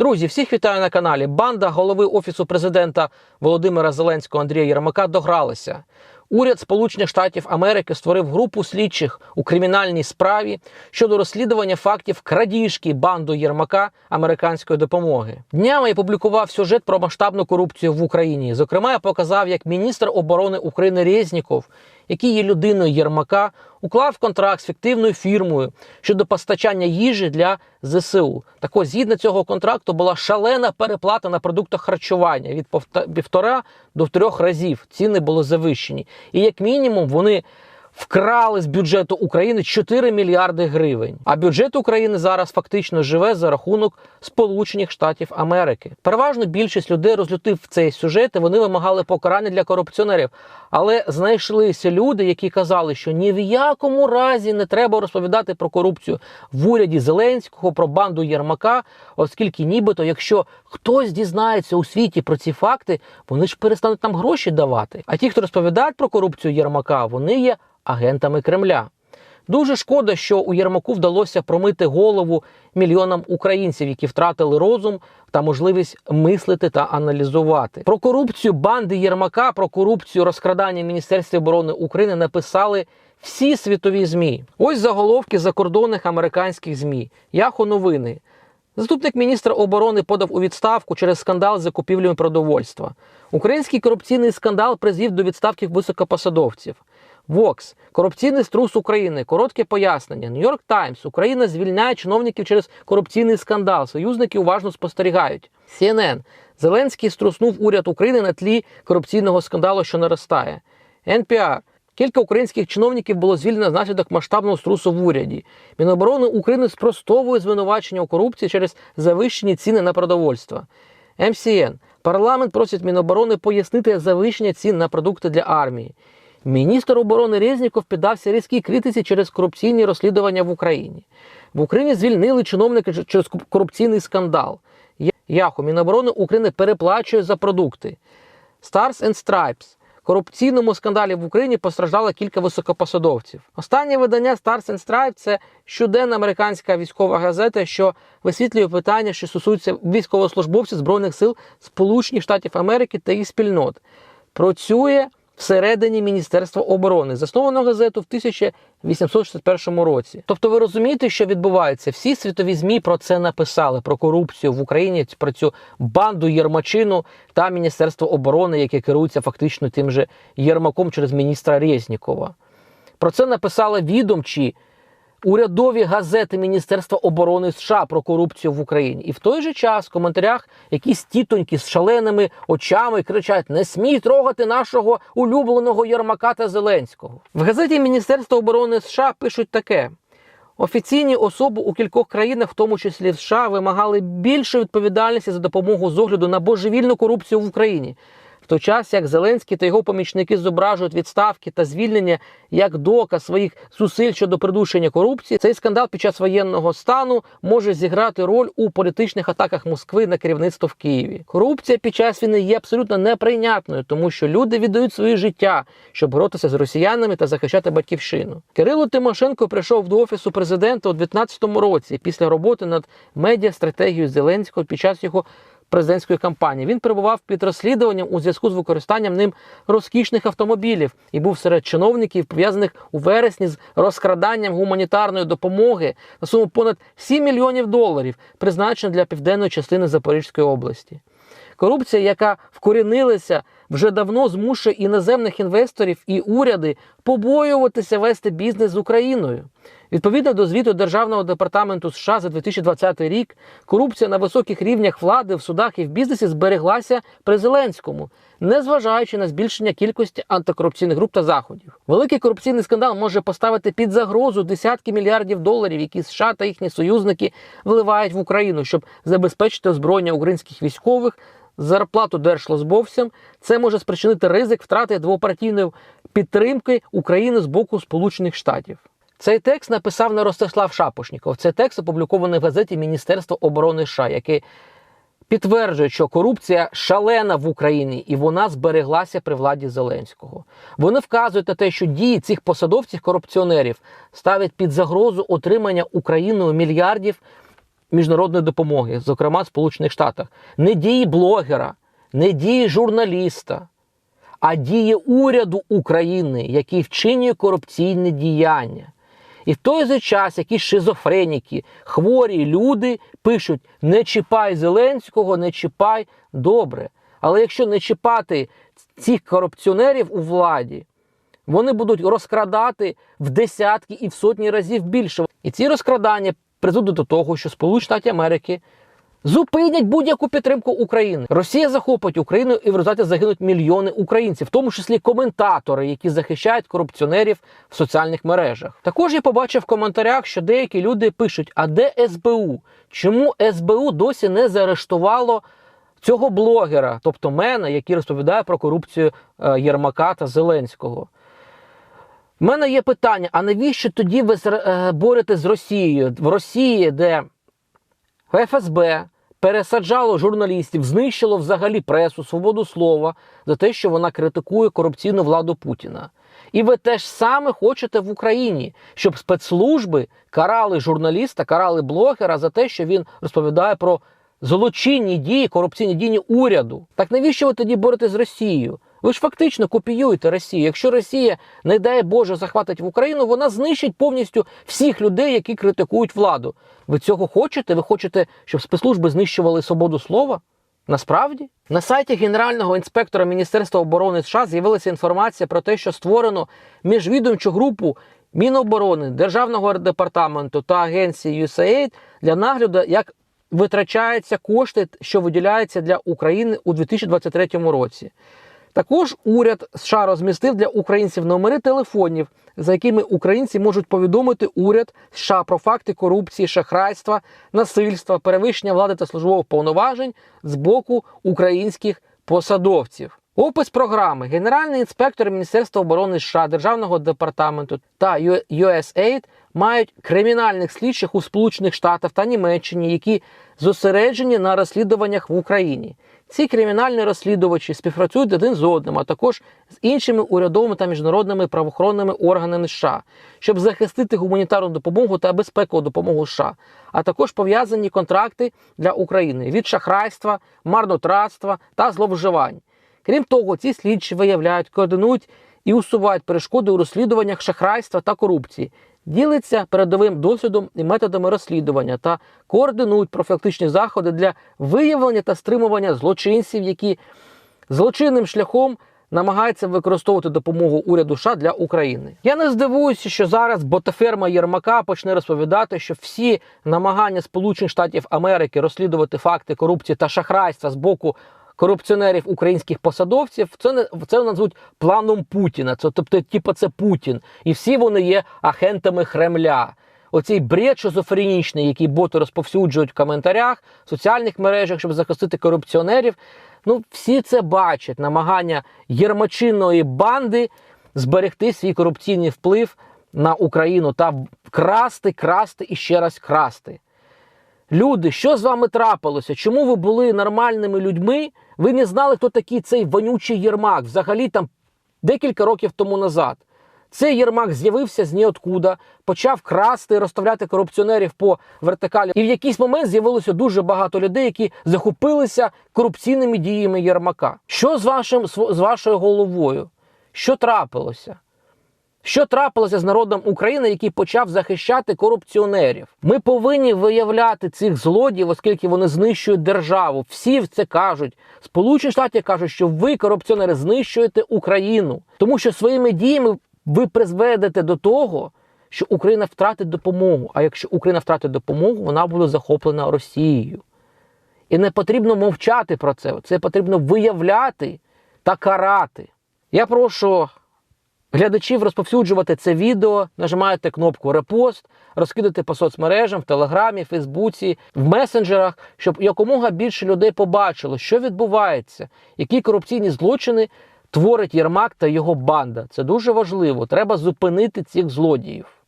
Друзі, всіх вітаю на каналі. Банда голови офісу президента Володимира Зеленського Андрія Єрмака догралася. Уряд Сполучених Штатів Америки створив групу слідчих у кримінальній справі щодо розслідування фактів крадіжки банду Єрмака американської допомоги. Днями я публікував сюжет про масштабну корупцію в Україні. Зокрема, я показав, як міністр оборони України Резніков, який є людиною Єрмака, уклав контракт з фіктивною фірмою щодо постачання їжі для ЗСУ. Так ось, згідно цього контракту була шалена переплата на продуктах харчування від півтора до трьох разів. Ціни були завищені. І як мінімум вони вкрали з бюджету України 4 мільярди гривень. А бюджет України зараз фактично живе за рахунок Сполучених Штатів Америки. Переважно більшість людей розлютив цей сюжет. і Вони вимагали покарання для корупціонерів. Але знайшлися люди, які казали, що ні в якому разі не треба розповідати про корупцію в уряді Зеленського, про банду Єрмака, оскільки нібито, якщо хтось дізнається у світі про ці факти, вони ж перестануть нам гроші давати. А ті, хто розповідають про корупцію Єрмака, вони є агентами Кремля. Дуже шкода, що у Єрмаку вдалося промити голову мільйонам українців, які втратили розум та можливість мислити та аналізувати. Про корупцію банди Єрмака, про корупцію розкрадання Міністерства оборони України написали всі світові змі. Ось заголовки закордонних американських змі. Яхо новини. Заступник міністра оборони подав у відставку через скандал з закупівлями продовольства. Український корупційний скандал призвів до відставки високопосадовців. Вокс, корупційний струс України, коротке пояснення. Нью-Йорк Таймс, Україна звільняє чиновників через корупційний скандал. Союзники уважно спостерігають. CNN, Зеленський струснув уряд України на тлі корупційного скандалу, що наростає. NPR, Кілька українських чиновників було звільнено внаслідок масштабного струсу в уряді. Міноборони України спростовує звинувачення у корупції через завищені ціни на продовольство. МСН. Парламент просить Міноборони пояснити завищення цін на продукти для армії. Міністр оборони Резніков піддався різкій критиці через корупційні розслідування в Україні. В Україні звільнили чиновника через корупційний скандал. Яху Міноборони України переплачує за продукти. Stars and Stripes. Корупційному скандалі в Україні постраждало кілька високопосадовців. Останнє видання Stars and Stripes – це щоденна американська військова газета, що висвітлює питання, що стосуються військовослужбовців збройних сил Сполучених Штатів Америки та їх спільнот. Працює всередині Міністерства оборони, засновано газету в 1861 році. Тобто, ви розумієте, що відбувається? Всі світові змі про це написали: про корупцію в Україні, про цю банду Єрмачину та Міністерство оборони, яке керується фактично тим же Єрмаком через міністра Резнікова. Про це написали відомчі урядові газети Міністерства оборони США про корупцію в Україні. І в той же час в коментарях якісь тітоньки з шаленими очами кричать: Не смій трогати нашого улюбленого Єрмака та Зеленського. В газеті Міністерства оборони США пишуть таке. Офіційні особи у кількох країнах, в тому числі в США, вимагали більше відповідальності за допомогу з огляду на божевільну корупцію в Україні. Той час як Зеленський та його помічники зображують відставки та звільнення як доказ своїх зусиль щодо придушення корупції, цей скандал під час воєнного стану може зіграти роль у політичних атаках Москви на керівництво в Києві. Корупція під час війни є абсолютно неприйнятною, тому що люди віддають своє життя, щоб боротися з росіянами та захищати батьківщину. Кирило Тимошенко прийшов до офісу президента у 2019 році після роботи над медіастратегією Зеленського під час його президентської кампанії. Він перебував під розслідуванням у зв'язку з використанням ним розкішних автомобілів і був серед чиновників, пов'язаних у вересні з розкраданням гуманітарної допомоги на суму понад 7 мільйонів доларів, призначено для південної частини Запорізької області. Корупція, яка вкорінилася, вже давно змушує іноземних інвесторів і уряди побоюватися вести бізнес з Україною. Відповідно до звіту Державного департаменту США за 2020 рік, корупція на високих рівнях влади в судах і в бізнесі збереглася при Зеленському, незважаючи на збільшення кількості антикорупційних груп та заходів. Великий корупційний скандал може поставити під загрозу десятки мільярдів доларів, які США та їхні союзники вливають в Україну, щоб забезпечити озброєння українських військових. Зарплату держслужбовцям це може спричинити ризик втрати двопартійної підтримки України з боку Сполучених Штатів. Цей текст написав не Ростислав Шапошніков. Це текст опублікований в газеті Міністерства оборони США, який підтверджує, що корупція шалена в Україні і вона збереглася при владі Зеленського. Вони вказують на те, що дії цих посадовців корупціонерів ставлять під загрозу отримання Україною мільярдів міжнародної допомоги, зокрема в Сполучених Штатах. Не дії блогера, не дії журналіста, а дії уряду України, який вчинює корупційне діяння. І в той же час якісь шизофреніки, хворі люди пишуть: не чіпай Зеленського, не чіпай добре. Але якщо не чіпати цих корупціонерів у владі, вони будуть розкрадати в десятки і в сотні разів більше. І ці розкрадання призведуть до того, що Сполучені Штати Америки зупинять будь-яку підтримку України. Росія захопить Україну і в результаті загинуть мільйони українців, в тому числі коментатори, які захищають корупціонерів в соціальних мережах. Також я побачив в коментарях, що деякі люди пишуть: а де СБУ? Чому СБУ досі не заарештувало? Цього блогера, тобто мене, який розповідає про корупцію е, Єрмака та Зеленського. У мене є питання: а навіщо тоді ви е, боретесь з Росією? В Росії, де ФСБ пересаджало журналістів, знищило взагалі пресу, свободу слова за те, що вона критикує корупційну владу Путіна. І ви теж саме хочете в Україні, щоб спецслужби карали журналіста, карали блогера за те, що він розповідає про злочинні дії, корупційні дії уряду. Так навіщо ви тоді боретесь з Росією? Ви ж фактично копіюєте Росію. Якщо Росія, не дай Боже, захватить в Україну, вона знищить повністю всіх людей, які критикують владу. Ви цього хочете? Ви хочете, щоб спецслужби знищували свободу слова? Насправді на сайті генерального інспектора Міністерства оборони США з'явилася інформація про те, що створено міжвідомчу групу Міноборони, Державного департаменту та агенції USAID для нагляду, як витрачаються кошти, що виділяються для України у 2023 році. Також уряд США розмістив для українців номери телефонів, за якими українці можуть повідомити уряд США про факти корупції, шахрайства, насильства, перевищення влади та службових повноважень з боку українських посадовців. Опис програми Генеральний інспектор Міністерства оборони США, Державного департаменту та USAID мають кримінальних слідчих у Сполучених Штатах та Німеччині, які зосереджені на розслідуваннях в Україні. Ці кримінальні розслідувачі співпрацюють один з одним, а також з іншими урядовими та міжнародними правоохоронними органами США, щоб захистити гуманітарну допомогу та безпекову допомогу США, а також пов'язані контракти для України від шахрайства, марнотратства та зловживань. Крім того, ці слідчі виявляють, координують і усувають перешкоди у розслідуваннях шахрайства та корупції, діляться передовим досвідом і методами розслідування та координують профілактичні заходи для виявлення та стримування злочинців, які злочинним шляхом намагаються використовувати допомогу уряду США для України. Я не здивуюся, що зараз ботаферма Єрмака почне розповідати, що всі намагання Сполучених Штатів Америки розслідувати факти корупції та шахрайства з боку корупціонерів українських посадовців, це не це назвуть планом Путіна. Це тобто, типу, це Путін, і всі вони є агентами Кремля. Оцей бред шизофренічний, який боти розповсюджують в коментарях, в соціальних мережах, щоб захистити корупціонерів. Ну, всі це бачать намагання єрмачинної банди зберегти свій корупційний вплив на Україну та красти, красти і ще раз красти. Люди, що з вами трапилося? Чому ви були нормальними людьми? Ви не знали, хто такий цей вонючий Єрмак взагалі там декілька років тому назад. Цей Єрмак з'явився з ніоткуда, почав красти, розставляти корупціонерів по вертикалі. І в якийсь момент з'явилося дуже багато людей, які захопилися корупційними діями Єрмака. Що з вашим з вашою головою? Що трапилося? Що трапилося з народом України, який почав захищати корупціонерів? Ми повинні виявляти цих злодіїв, оскільки вони знищують державу. Всі це кажуть. Сполучені Штати кажуть, що ви, корупціонери, знищуєте Україну, тому що своїми діями ви призведете до того, що Україна втратить допомогу. А якщо Україна втратить допомогу, вона буде захоплена Росією. І не потрібно мовчати про це. Це потрібно виявляти та карати. Я прошу глядачів розповсюджувати це відео, нажимаєте кнопку репост, розкидати по соцмережам, в Телеграмі, Фейсбуці, в месенджерах, щоб якомога більше людей побачило, що відбувається, які корупційні злочини творить Єрмак та його банда. Це дуже важливо. Треба зупинити цих злодіїв.